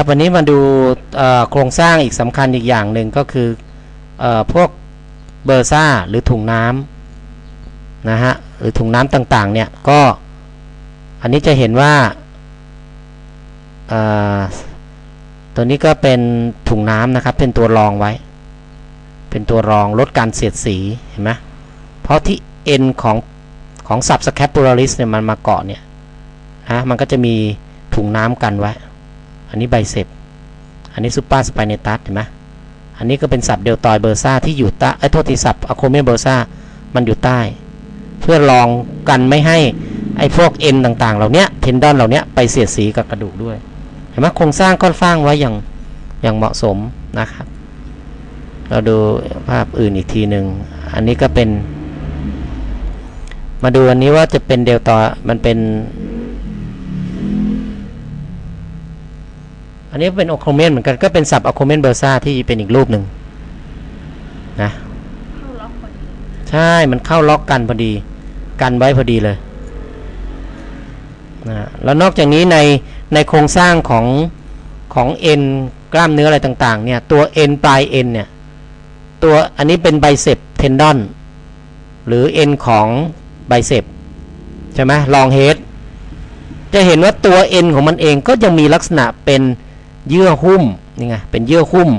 ครับวันนี้มาดูโครงสร้างอีกสำคัญอีกอย่างหนึ่งก็คืออพวกเบอร์ซ่าหรือถุงน้ำนะฮะหรือถุงน้ำต่างๆเนี่ยก็อันนี้จะเห็นว่าตัวนี้ก็เป็นถุงน้ำนะครับเป็นตัวรองไว้ เป็นตัวรองลดการเสียดสีเห็นไหมเพราะที่เอ็นของของสับสแคปปูลาริสเนี่ยมันมาเกาะเนี่ยนะมันก็จะมีถุงน้ำกันไว้ อันนี้ไบเซปอันนี้ซูเปอร์สไปเนตัสเห็นไหมอันนี้ก็เป็นสับเดลตอยเบอร์ซ่าที่อยู่ใต้ไอ้โทษทีสับอะโคเมเบอร์ซ่ามันอยู่ใต้ เพื่อรองกันไม่ให้ไอ้พวกเอ็นต่างๆ เหล่าเนี้ยเทนดอนเหล่าเนี้ยไปเสียดสีกับกระดูกด้วยเห็นไหมโครงสร้างก็สร้างไว้อย่างอย่างเหมาะสมนะครับ เราดูภาพอื่นอีกทีหนึ่งอันนี้ก็เป็น มาดูอันนี้ว่าจะเป็นเดลตอมันเป็น นนี้เป็นโอโคเมนเหมือนกันก็เป็นสับโอโคเมนเบอร์ซ่าที่เป็นอีกรูปหนึ่งนะใช่มันเข้าล็อกกันพอดี กันไว้พอดีเลยนะแล้วนอกจากนี้ในในโครงสร้างของของเอ็นกล้ามเนื้ออะไรต่างๆเนี่ยตัวเอ็นปลายเอ็นเนี่ยตัวอันนี้เป็นไบเซปเทนดอนหรือเอ็นของไบเซปใช่ไหมลองเฮดจะเห็นว่าตัวเอ็นของมันเองก็ยังมีลักษณะเป็น เยื่อหุ้มนี่ไงเป็นเยื่อหุ้ม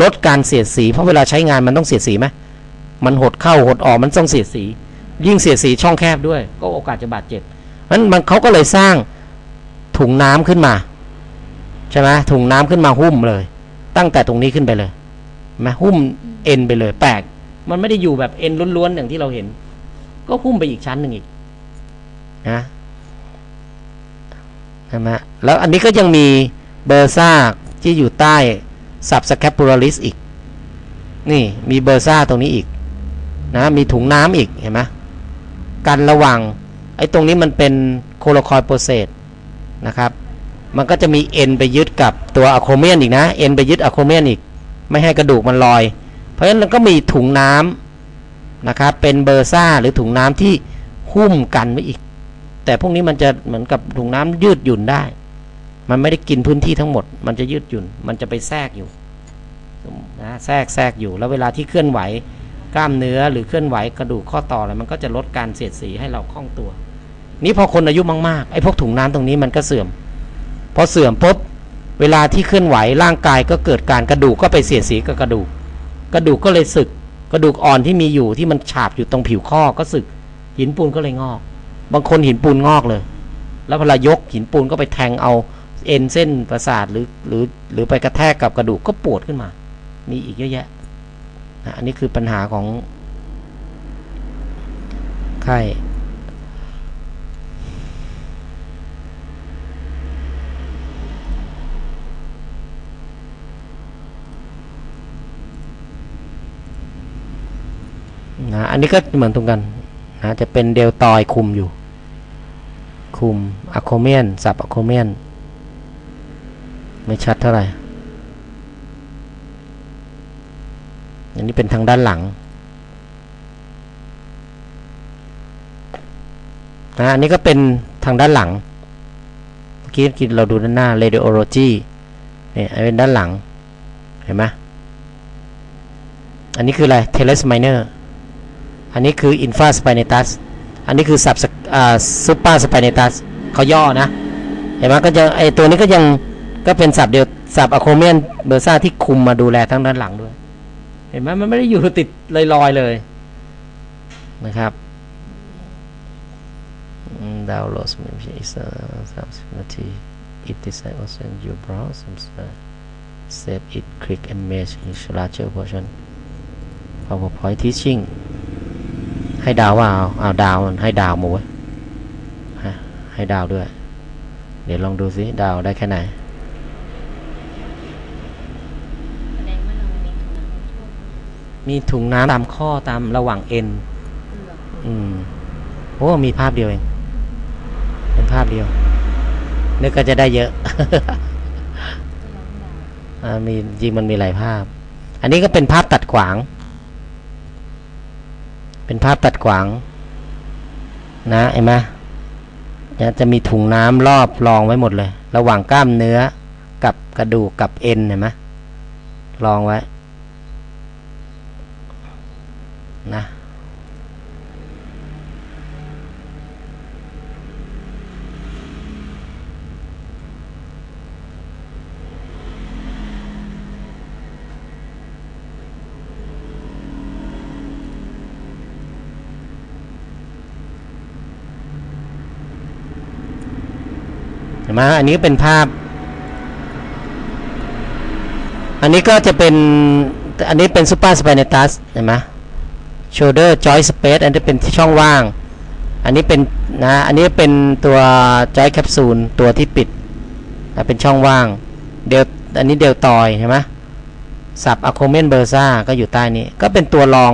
ลดการเสียดสี เพราะเวลาใช้งานมันต้องเสียดสีไหมมันหดเข้าหดออกมันต้องเสียดสี ยิ่งเสียดสีช่องแคบด้วย ก็โอกาสจะบาดเจ็บนั้นมันเขาก็เลยสร้างถุงน้ำขึ้นมาใช่ไหมถุงน้ำขึ้นมาหุ้มเลย ตั้งแต่ตรงนี้ขึ้นไปเลยไหมหุ้มเอ็นไปเลย แปลกมันไม่ได้อยู่แบบเอ็นล้วนๆอย่างที่เราเห็น ก็หุ้มไปอีกชั้นหนึ่งอีกนะใช่ไหมแล้วอันนี้ก็ยังมี เบอร์ซ่าที่อยู่ใต้สับสแคปปูลาริสอีก นี่มีเบอร์ซ่าตรงนี้อีกนะมีถุงน้ำอีกเห็นไหมกันระหว่างไอ้ตรงนี้มันเป็นโคโลคอยโปรเซสนะครับ มันก็จะมีเอ็นไปยึดกับตัวอะโครเมียนอีกนะเอ็นไปยึดอะโครเมียนอีก ไม่ให้กระดูกมันลอย เพราะฉะนั้นมันก็มีถุงน้ำนะครับเป็นเบอร์ซ่าหรือถุงน้ำที่หุ้มกันไว้อีก แต่พวกนี้มันจะเหมือนกับถุงน้ำยืดหยุ่นได้ มันไม่ได้กินพื้นที่ทั้งหมด มันจะยืดหยุ่น มันจะไปแทรกอยู่นะแทรกแทรกอยู่ แล้วเวลาที่เคลื่อนไหวกล้ามเนื้อหรือเคลื่อนไหวกระดูกข้อต่ออะไรมันก็จะลดการเสียดสีให้เราคล่องตัว นี้พอคนอายุมากๆไอ้พวกถุงน้ำตรงนี้มันก็เสื่อม พอเสื่อมปุ๊บเวลาที่เคลื่อนไหวร่างกายก็เกิดการกระดูกก็ไปเสียดสีกับกระดูก กระดูกก็เลยสึก กระดูกอ่อนที่มีอยู่ที่มันฉาบอยู่ตรงผิวข้อก็สึก หินปูนก็เลยงอก บางคนหินปูนงอกเลย แล้วเวลายกหินปูนก็ไปแทงเอา เอ็นเส้นประสาทหรือหรือหรือไปกระแทกกับกระดูกก็ปวดขึ้นมา มีอีกเยอะแยะนะอันนี้คือปัญหาของไข้นะอันนี้ก็เหมือนตรงกันนะจะเป็นเดลตอยคุมอยู่ คุมอะโคเมียนสับอะโคเมียน ไม่ชัดเท่าไหร่ อันนี้เป็นทางด้านหลังนะอันนี้ก็เป็นทางด้านหลัง เมื่อกี้กินเราดูด้านหน้า radiology เนี่ยอันเป็นด้านหลัง เห็นไหมอันนี้คืออะไร teres minor อันนี้คือ infra spinatus อันนี้คือ sub อ่า super spinatus เขาย่อนะ เห็นไหมก็จะไอตัวนี้ก็ยัง ก็เป็นสับเดียวสับอะโคเมียนเบอร์ซ่าที่คุมมาดูแลทั้งด้านหลังด้วย เห็นไหมมันไม่ได้อยู่ติดลอยๆเลยนะครับดาวน์โหลดสมิธอิสสามสิบนาที it design also in your browser save it click image in larger version PowerPoint teaching ให้ดาวว่าเอาเอาดาวให้ดาวมาไว้ฮะให้ดาวด้วย เดี๋ยวลองดูซิดาวได้แค่ไหน แสดงว่าเรา มีถุงน้ำช่วงมีถุงน้ำตามข้อตามระหว่างเอ็นเปลือกอืมโอ้มีภาพเดียวเอง เป็นภาพเดียวนึกก็จะได้เยอะที่เราไม่ได้อ่ามีจริงมันมีหลายภาพ อันนี้ก็เป็นภาพตัดขวาง เป็นภาพตัดขวาง นะเห็นไหมเนี่ยจะมีถุงน้ำรอบรองไว้หมดเลย ระหว่างกล้ามเนื้อกับกระดูกกับเอ็นเห็นไหมลองไว้ นะเห็นไหมอันนี้เป็นภาพ อันนี้ก็จะเป็น อันนี้เป็น super spinatus เห็นไหม shoulder joint space อันนี้เป็นช่องว่าง อันนี้เป็นนะอันนี้เป็นตัว joint capsule ตัวที่ปิดนะเป็นช่องว่างเดลอันนี้เดลตอยเห็นไหมสับอะโคเมนเบอร์ซ่าก็อยู่ใต้นี้ ก็เป็นตัวรอง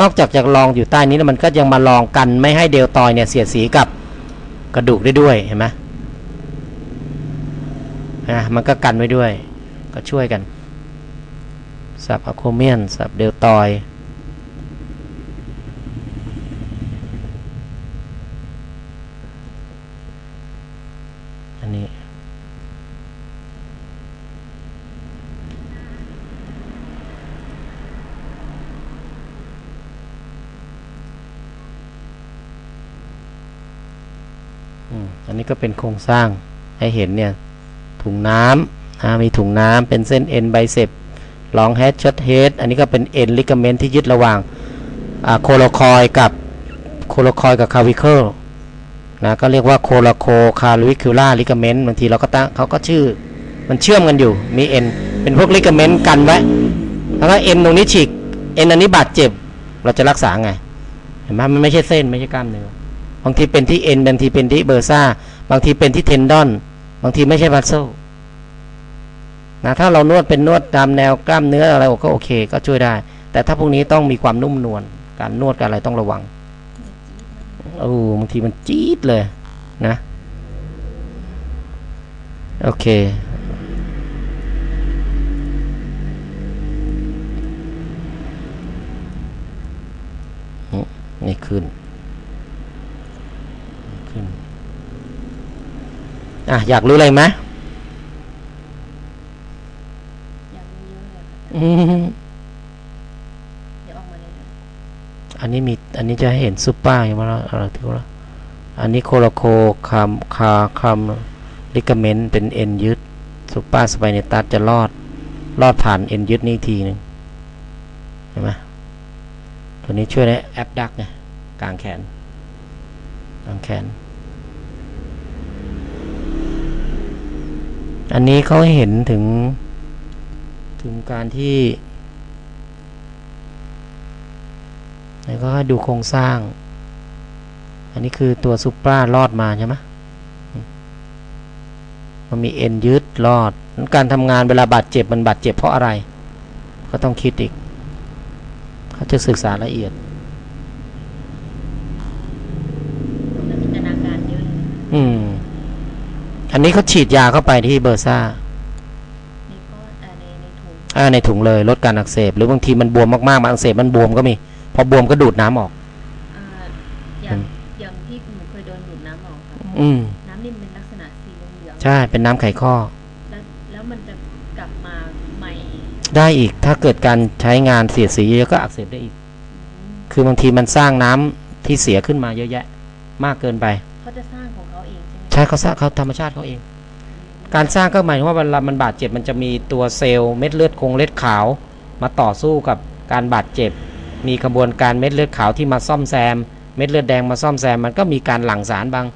นอกจากจะรองอยู่ใต้นี้แล้วมันก็ยังมารองกันไม่ให้เดลตอยเนี่ยเสียดสีกับกระดูกได้ด้วยเห็นไหมนะมันก็กันไว้ด้วย ก็ช่วยกัน สับอะโคเมียน สับเดลตอย อันนี้อืมอันนี้ก็เป็นโครงสร้างให้เห็นเนี่ย ถุงน้ำนะมีถุงน้ำเป็นเส้นเอ็นไบเซปลองแฮดช็อตเฮดอันนี้ก็เป็นเอ็นลิกเมนที่ยึดระหว่างโคโลคอยกับโคโลคอยกับคาวิเคิล นะก็เรียกว่าโคโลโคคาลิคิล่าลิกาเมนต์บางทีเราก็ตั้งเขาก็ชื่อมันเชื่อมกันอยู่มีเอ็นเป็นพวกลิกาเมนต์กันไว้แล้วก็เอ็นตรงนี้ฉีกเอ็นอันนี้บาดเจ็บ เราจะรักษาไงเห็นไหมมันไม่ใช่เส้นไม่ใช่กล้ามเนื้อบางทีเป็นที่เอ็นบางทีเป็นที่เบอร์ซ่าบางทีเป็นที่เทนดอน บางทีไม่ใช่พัซเซลนะถ้าเรานวดเป็นนวดตามแนวกล้ามเนื้ออะไรก็โอเค ก็ช่วยได้ แต่ถ้าพวกนี้ต้องมีความนุ่มนวลการนวดการอะไรต้องระวัง โอ้บางทีมันจี๊ดเลยนะ โอเคอืมนี่ขึ้น ขึ้น อะ อยากรู้อะไรไหมอยากรู้เยอะเลยค่ะ อืม เดี๋ยวออกมาเลยนะ อันนี้มีอันนี้จะให้เห็นซุปเปอร์ใช่ไหมล่ะอะไรที่ว่าอันนี้โคโลโคคามคาคามลิกเมนต์เป็นเอ็นยึดซุปเปอร์สไปเนตัสจะรอดรอดผ่านเอ็นยึดนี่ทีหนึ่งเห็นไหมตัวนี้ช่วยในแอปดักไงกลางแขนกลางแขน อันนี้เขาเห็นถึงถึงการที่ แล้วก็ดูโครงสร้าง อันนี้คือตัวซุปเปอร์รอดมาใช่ไหมอืมมันมีเอ็นยึดรอดงั้นการทำงานเวลาบาดเจ็บมันบาดเจ็บเพราะอะไร ก็ต้องคิดอีก เขาจะศึกษาละเอียดแล้วจินตนาการเยอะเลยนะอืม อันนี้เขาฉีดยาเข้าไปที่เบอร์ซ่าในก้อนเอ่อในในถุงอ่าในถุงเลยลดการอักเสบ หรือบางทีมันบวมมากๆมันอักเสบมันบวมก็มี พอบวมก็ดูดน้ำออกอ่าอย่างอย่างที่หนูเคยโดนดูดน้ำออกค่ะอืมน้ำนี่มันเป็นลักษณะสีเหลืองๆใช่เป็นน้ำไขข้อแล้วแล้วมันจะกลับมาใหม่ ได้อีกถ้าเกิดการใช้งานเสียดสีเยอะก็อักเสบได้อีกอืมคือบางทีมันสร้างน้ำที่เสียขึ้นมาเยอะแยะ มากเกินไปเขาจะสร้างของเขาเองใช่ไหมใช่เขาสร้างเขาธรรมชาติเขาเอง การสร้างก็หมายถึงว่าเวลามันบาดเจ็บมันจะมีตัวเซลล์เม็ดเลือดคงเลือดขาว มาต่อสู้กับการบาดเจ็บ มีกระบวนการเม็ดเลือดขาวที่มาซ่อมแซม เม็ดเลือดแดงมาซ่อมแซม มันก็มีการหลั่งสารบาง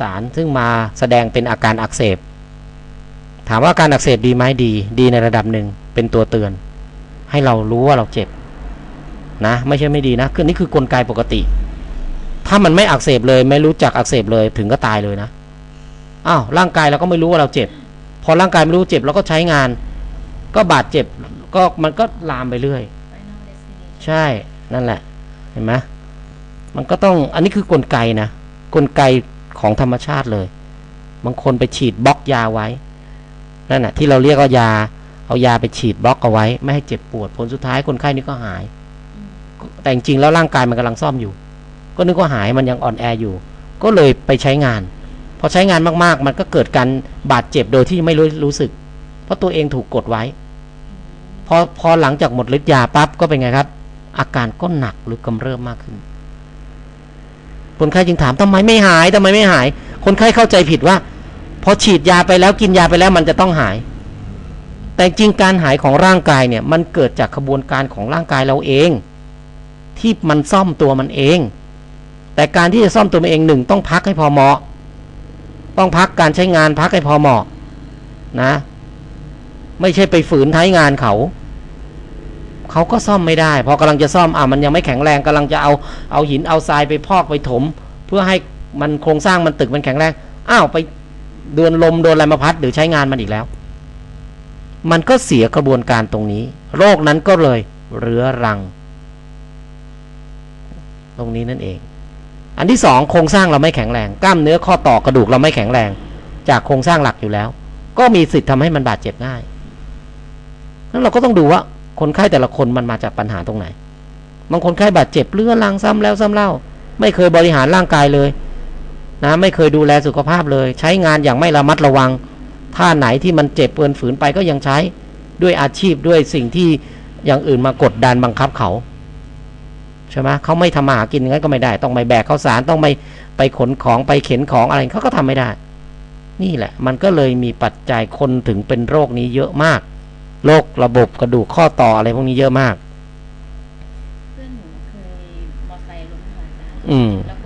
สารซึ่งมาแสดงเป็นอาการอักเสบ ถามว่าการอักเสบดีไหมดี ดีในระดับหนึ่งเป็นตัวเตือน ให้เรารู้ว่าเราเจ็บนะไม่ใช่ไม่ดีนะคือนี่คือกลไกปกติ ถ้ามันไม่อักเสบเลยไม่รู้จักอักเสบเลยถึงก็ตายเลยนะอ้าวร่างกายเราก็ไม่รู้ว่าเราเจ็บ พอร่างกายไม่รู้เจ็บเราก็ใช้งาน ก็บาดเจ็บก็มันก็ลามไปเรื่อย ใช่ นั่นแหละเห็นไหมมันก็ต้องอันนี้คือกลไกนะกลไกของธรรมชาติเลย บางคนไปฉีดบล็อกยาไว้นั่นแหะที่เราเรียกว่ายา เอายาไปฉีดบล็อกเอาไว้ ไม่ให้เจ็บปวดผลสุดท้ายคนไข้นี่ก็หาย แต่จริงๆแล้วร่างกายมันกำลังซ่อมอยู่ ก็นึกว่าหายมันยังอ่อนแออยู่ ก็เลยไปใช้งาน พอใช้งานมากๆ มันก็เกิดการบาดเจ็บโดยที่ไม่รู้รู้สึก เพราะตัวเองถูกกดไว้ พอพอหลังจากหมดฤทธิ์ยาปั๊บก็เป็นไงครับ อาการก็หนักหรือกำเริบมากขึ้น คนไข้จึงถามทำไมไม่หายทำไมไม่หาย คนไข้เข้าใจผิดว่าพอฉีดยาไปแล้วกินยาไปแล้วมันจะต้องหาย แต่จริงการหายของร่างกายเนี่ย มันเกิดจากขบวนการของร่างกายเราเอง ที่มันซ่อมตัวมันเอง แต่การที่จะซ่อมตัวมันเองหนึ่งต้องพักให้พอเหมาะ ต้องพักการใช้งานพักให้พอเหมาะนะ ไม่ใช่ไปฝืนใช้งานเขา เขาก็ซ่อมไม่ได้ พอกำลังจะซ่อมอะมันยังไม่แข็งแรงกำลังจะเอาเอาหินเอาทรายไปพอกไปถม เพื่อให้มันโครงสร้างมันตึกมันแข็งแรงอ้าวไปเดือนลมโดนอะไรมาพัดหรือใช้งานมันอีกแล้ว มันก็เสียกระบวนการตรงนี้ โรคนั้นก็เลยเรื้อรัง ตรงนี้นั่นเอง อันที่สองโครงสร้างเราไม่แข็งแรงกล้ามเนื้อข้อต่อกระดูกเราไม่แข็งแรง จากโครงสร้างหลักอยู่แล้ว ก็มีสิทธิ์ทำให้มันบาดเจ็บง่ายนั้นเราก็ต้องดูว่า คนไข้แต่ละคนมันมาจากปัญหาตรงไหน บางคนไข้บาดเจ็บเรื้อรังซ้ำแล้วซ้ำเล่า ไม่เคยบริหารร่างกายเลยนะไม่เคยดูแลสุขภาพเลย ใช้งานอย่างไม่ระมัดระวังท่าไหนที่มันเจ็บเปืนฝืนไปก็ยังใช้ด้วยอาชีพด้วยสิ่งที่อย่างอื่นมากดดันบังคับเขาใช่ไหมเขาไม่ทำมาหากินงั้นก็ไม่ได้ ต้องไปแบกข้าวสารต้องไปไปขนของไปเข็นของอะไรเขาก็ทำไม่ได้ นี่แหละ มันก็เลยมีปัจจัยคนถึงเป็นโรคนี้เยอะมาก โรคระบบกระดูกข้อต่ออะไรพวกนี้เยอะมาก เพื่อนหนูเคยมอไซค์ล้มค่ะอาจารย์อืมแล้วก็